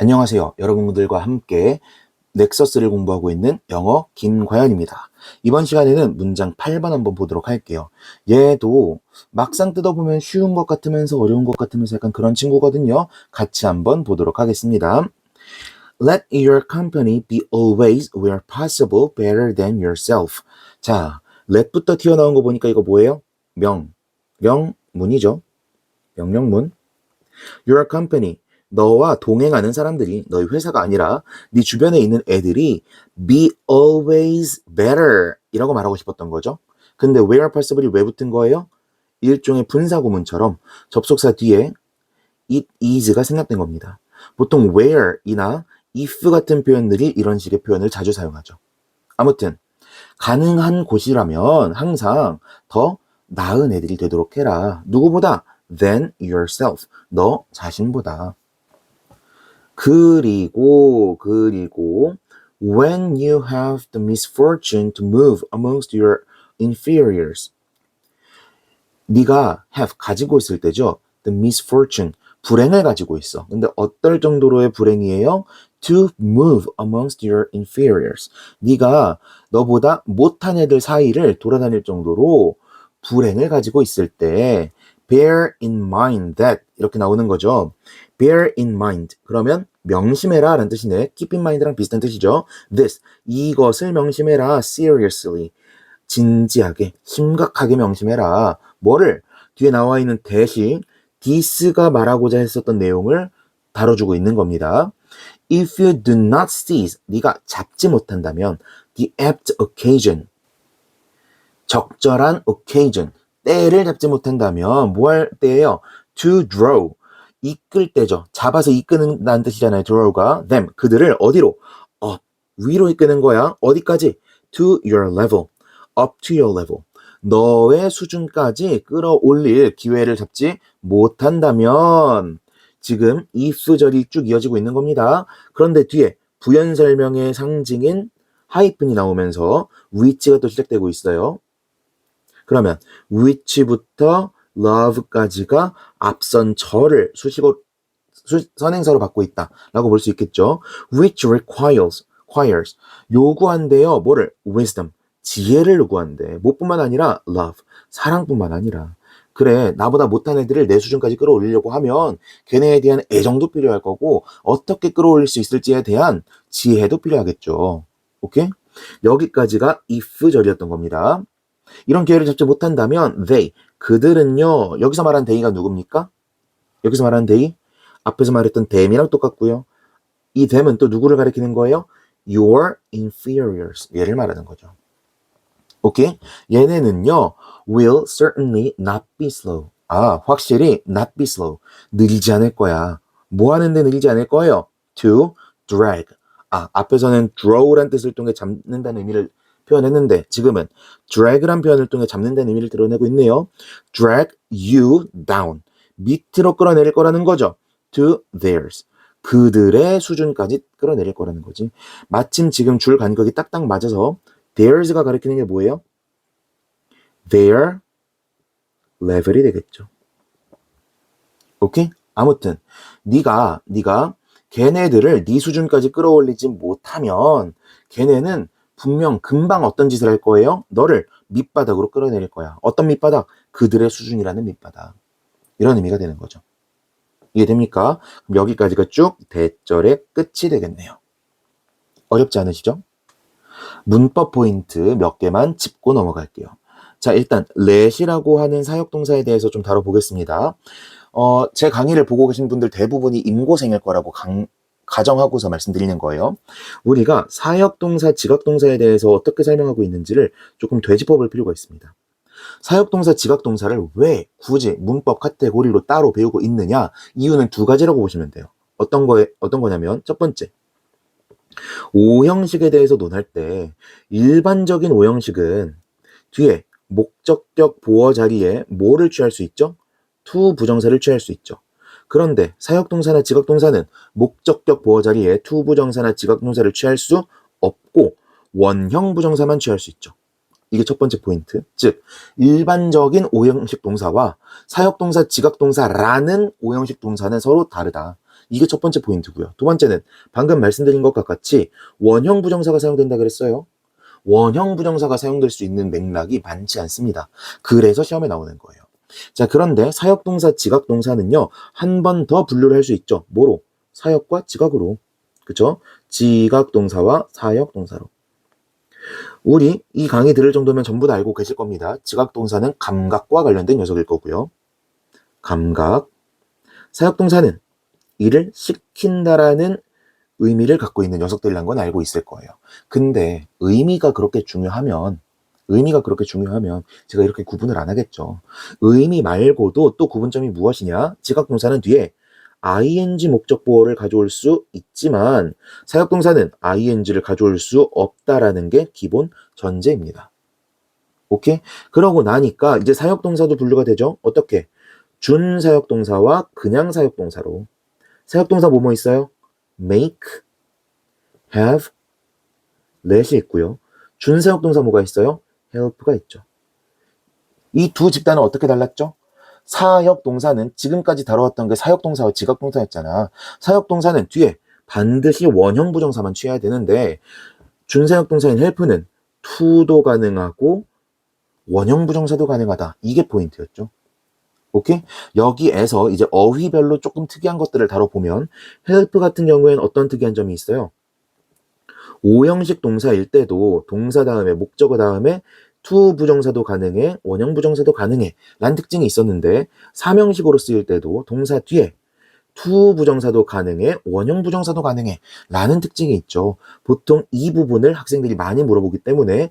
안녕하세요. 여러분들과 함께 넥서스를 공부하고 있는 영어 김과연입니다. 이번 시간에는 문장 8번 한번 보도록 할게요. 얘도 막상 뜯어보면 쉬운 것 같으면서 어려운 것 같으면서 약간 그런 친구거든요. 같이 한번 보도록 하겠습니다. Let your company be always where possible better than yourself. 자, let부터 튀어나온 거 보니까 이거 뭐예요? 명, 명문이죠. 명령문. Your company. 너와 동행하는 사람들이 너희 회사가 아니라 네 주변에 있는 애들이 be always better 이라고 말하고 싶었던 거죠. 근데 where possible이 왜 붙은 거예요? 일종의 분사 구문처럼 접속사 뒤에 it is가 생략된 겁니다. 보통 where이나 if 같은 표현들이 이런 식의 표현을 자주 사용하죠. 아무튼 가능한 곳이라면 항상 더 나은 애들이 되도록 해라. 누구보다 than yourself. 너 자신보다. 그리고 그리고 when you have the misfortune to move amongst your inferiors 네가 have 가지고 있을 때죠. the misfortune 불행을 가지고 있어. 근데 어떨 정도로의 불행이에요? to move amongst your inferiors. 네가 너보다 못한 애들 사이를 돌아다닐 정도로 불행을 가지고 있을 때 bear in mind that 이렇게 나오는 거죠. bear in mind. 그러면 명심해라 라는 뜻이네. keep in mind랑 비슷한 뜻이죠. this. 이것을 명심해라. seriously. 진지하게, 심각하게 명심해라. 뭐를? 뒤에 나와 있는 대신 this가 말하고자 했었던 내용을 다뤄주고 있는 겁니다. If you do not seize, 네가 잡지 못한다면 the apt occasion, 적절한 occasion, 때를 잡지 못한다면 뭐 할 때예요? To draw, 이끌 때죠. 잡아서 이끄는다는 뜻이잖아요. draw가 them, 그들을 어디로? up, 위로 이끄는 거야. 어디까지? To your level, up to your level. 너의 수준까지 끌어올릴 기회를 잡지 못한다면 지금 if절이 쭉 이어지고 있는 겁니다. 그런데 뒤에 부연 설명의 상징인 하이픈이 나오면서 which가 또 시작되고 있어요. 그러면 which부터 love까지가 앞선 절을 수식어 수, 선행사로 받고 있다라고 볼 수 있겠죠. which requires requires 요구한대요. 뭐를 wisdom 지혜를 요구한대. 뭐뿐만 아니라 love 사랑뿐만 아니라 그래 나보다 못한 애들을 내 수준까지 끌어올리려고 하면 걔네에 대한 애정도 필요할 거고 어떻게 끌어올릴 수 있을지에 대한 지혜도 필요하겠죠. 오케이? 여기까지가 if 절이었던 겁니다. 이런 기회를 잡지 못한다면 they 그들은요 여기서 말한 they가 누굽니까? 여기서 말하는 they 앞에서 말했던 them이랑 똑같고요. 이 them은 또 누구를 가리키는 거예요? your inferiors 얘를 말하는 거죠. 오케이? 얘네는요 will certainly not be slow. 아 확실히 not be slow 느리지 않을 거야. 뭐 하는데 느리지 않을 거예요? to drag. 아 앞에서는 draw란 뜻을 통해 잡는다는 의미를 표현했는데 지금은 drag란 표현을 통해 잡는다는 의미를 드러내고 있네요. drag you down. 밑으로 끌어내릴 거라는 거죠. to theirs. 그들의 수준까지 끌어내릴 거라는 거지. 마침 지금 줄 간격이 딱딱 맞아서 theirs가 가리키는 게 뭐예요? their level이 되겠죠. 오케이? 아무튼 네가 네가 걔네들을 네 수준까지 끌어올리지 못하면 걔네는 분명 금방 어떤 짓을 할 거예요? 너를 밑바닥으로 끌어내릴 거야. 어떤 밑바닥? 그들의 수준이라는 밑바닥. 이런 의미가 되는 거죠. 이해됩니까? 그럼 여기까지가 쭉 대절의 끝이 되겠네요. 어렵지 않으시죠? 문법 포인트 몇 개만 짚고 넘어갈게요. 자, 일단 let이라고 하는 사역동사에 대해서 좀 다뤄보겠습니다. 어, 제 강의를 보고 계신 분들 대부분이 임고생일 거라고 강, 가정하고서 말씀드리는 거예요. 우리가 사역동사, 지각동사에 대해서 어떻게 설명하고 있는지를 조금 되짚어 볼 필요가 있습니다. 사역동사, 지각동사를 왜 굳이 문법 카테고리로 따로 배우고 있느냐? 이유는 두 가지라고 보시면 돼요. 어떤 거에, 어떤 거냐면, 첫 번째. 오형식에 대해서 논할 때, 일반적인 오형식은 뒤에 목적격 보어 자리에 뭐를 취할 수 있죠? 투 부정사를 취할 수 있죠. 그런데 사역동사나 지각동사는 목적격 보어 자리에 투 부정사나 지각동사를 취할 수 없고 원형 부정사만 취할 수 있죠. 이게 첫 번째 포인트. 즉, 일반적인 오형식 동사와 사역동사, 지각동사라는 오형식 동사는 서로 다르다. 이게 첫 번째 포인트고요. 두 번째는 방금 말씀드린 것과 같이 원형 부정사가 사용된다 그랬어요. 원형 부정사가 사용될 수 있는 맥락이 많지 않습니다. 그래서 시험에 나오는 거예요. 자, 그런데 사역동사, 지각동사는요, 한 번 더 분류를 할 수 있죠. 뭐로? 사역과 지각으로. 그쵸? 지각동사와 사역동사로. 우리 이 강의 들을 정도면 전부 다 알고 계실 겁니다. 지각동사는 감각과 관련된 녀석일 거고요. 감각. 사역동사는 일을 시킨다라는 의미를 갖고 있는 녀석들이란 건 알고 있을 거예요. 근데 의미가 그렇게 중요하면 의미가 그렇게 중요하면 제가 이렇게 구분을 안 하겠죠. 의미 말고도 또 구분점이 무엇이냐? 지각동사는 뒤에 ing 목적 보호를 가져올 수 있지만 사역동사는 ing를 가져올 수 없다라는 게 기본 전제입니다. 오케이? 그러고 나니까 이제 사역동사도 분류가 되죠. 어떻게? 준 사역동사와 그냥 사역동사로. 사역동사 뭐뭐 있어요? make, have, let이 있고요. 준 사역동사 뭐가 있어요? Help가 있죠. 이 두 집단은 어떻게 달랐죠? 사역 동사는 지금까지 다뤄왔던 게 사역 동사와 지각 동사였잖아. 사역 동사는 뒤에 반드시 원형 부정사만 취해야 되는데 준사역 동사인 help는 to도 가능하고 원형 부정사도 가능하다. 이게 포인트였죠. 오케이? 여기에서 이제 어휘별로 조금 특이한 것들을 다뤄보면 help 같은 경우에는 어떤 특이한 점이 있어요? 오형식 동사일 때도 동사 다음에 목적어 다음에 to 부정사도 가능해 원형 부정사도 가능해 라는 특징이 있었는데 삼형식으로 쓰일 때도 동사 뒤에 to 부정사도 가능해 원형 부정사도 가능해 라는 특징이 있죠. 보통 이 부분을 학생들이 많이 물어보기 때문에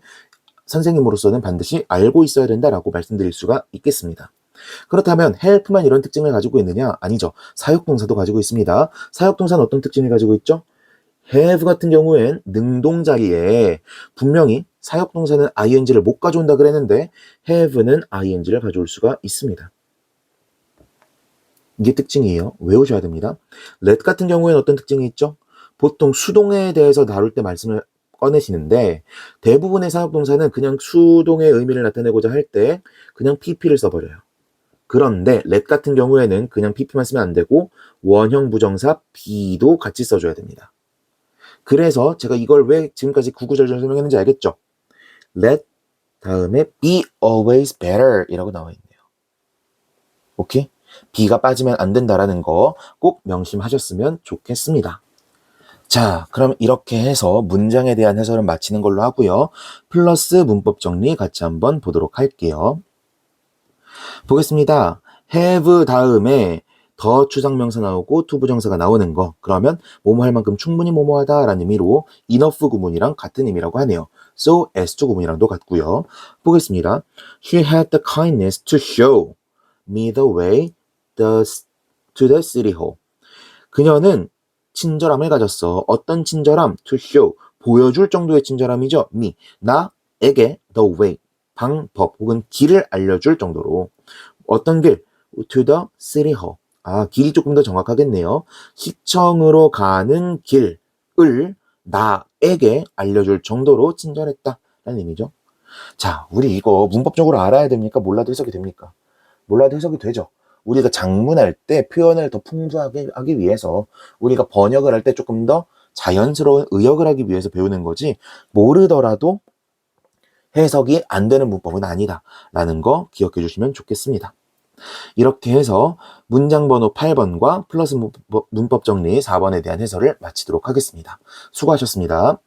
선생님으로서는 반드시 알고 있어야 된다라고 말씀드릴 수가 있겠습니다. 그렇다면 help만 이런 특징을 가지고 있느냐? 아니죠. 사역동사도 가지고 있습니다. 사역동사는 어떤 특징을 가지고 있죠? Have 같은 경우엔 능동 자리에 분명히 사역 동사는 ing를 못 가져온다 그랬는데 have는 ing를 가져올 수가 있습니다. 이게 특징이에요. 외우셔야 됩니다. let 같은 경우에는 어떤 특징이 있죠? 보통 수동에 대해서 다룰 때 말씀을 꺼내시는데 대부분의 사역 동사는 그냥 수동의 의미를 나타내고자 할 때 그냥 pp를 써버려요. 그런데 let 같은 경우에는 그냥 pp만 쓰면 안 되고 원형 부정사 be도 같이 써줘야 됩니다. 그래서 제가 이걸 왜 지금까지 구구절절 설명했는지 알겠죠? let 다음에 be always better 이라고 나와 있네요. 오케이? be가 빠지면 안 된다라는 거 꼭 명심하셨으면 좋겠습니다. 자, 그럼 이렇게 해서 문장에 대한 해설은 마치는 걸로 하고요. 플러스 문법 정리 같이 한번 보도록 할게요. 보겠습니다. have 다음에 더 추상명사 나오고 to 부정사가 나오는 거. 그러면 뭐뭐 할 만큼 충분히 뭐뭐하다 라는 의미로 enough 구문이랑 같은 의미라고 하네요. so as to 구문이랑도 같고요. 보겠습니다. She had the kindness to show me the way the, to the city hall. 그녀는 친절함을 가졌어. 어떤 친절함? to show. 보여줄 정도의 친절함이죠. me. 나에게 the way. 방법 혹은 길을 알려줄 정도로. 어떤 길? to the city hall. 아, 길이 조금 더 정확하겠네요. 시청으로 가는 길을 나에게 알려줄 정도로 친절했다. 라는 의미죠. 자, 우리 이거 문법적으로 알아야 됩니까? 몰라도 해석이 됩니까? 몰라도 해석이 되죠. 우리가 장문할 때 표현을 더 풍부하게 하기 위해서 우리가 번역을 할 때 조금 더 자연스러운 의역을 하기 위해서 배우는 거지 모르더라도 해석이 안 되는 문법은 아니다. 라는 거 기억해 주시면 좋겠습니다. 이렇게 해서 문장 번호 8번과 플러스 문법 정리 4번에 대한 해설을 마치도록 하겠습니다. 수고하셨습니다.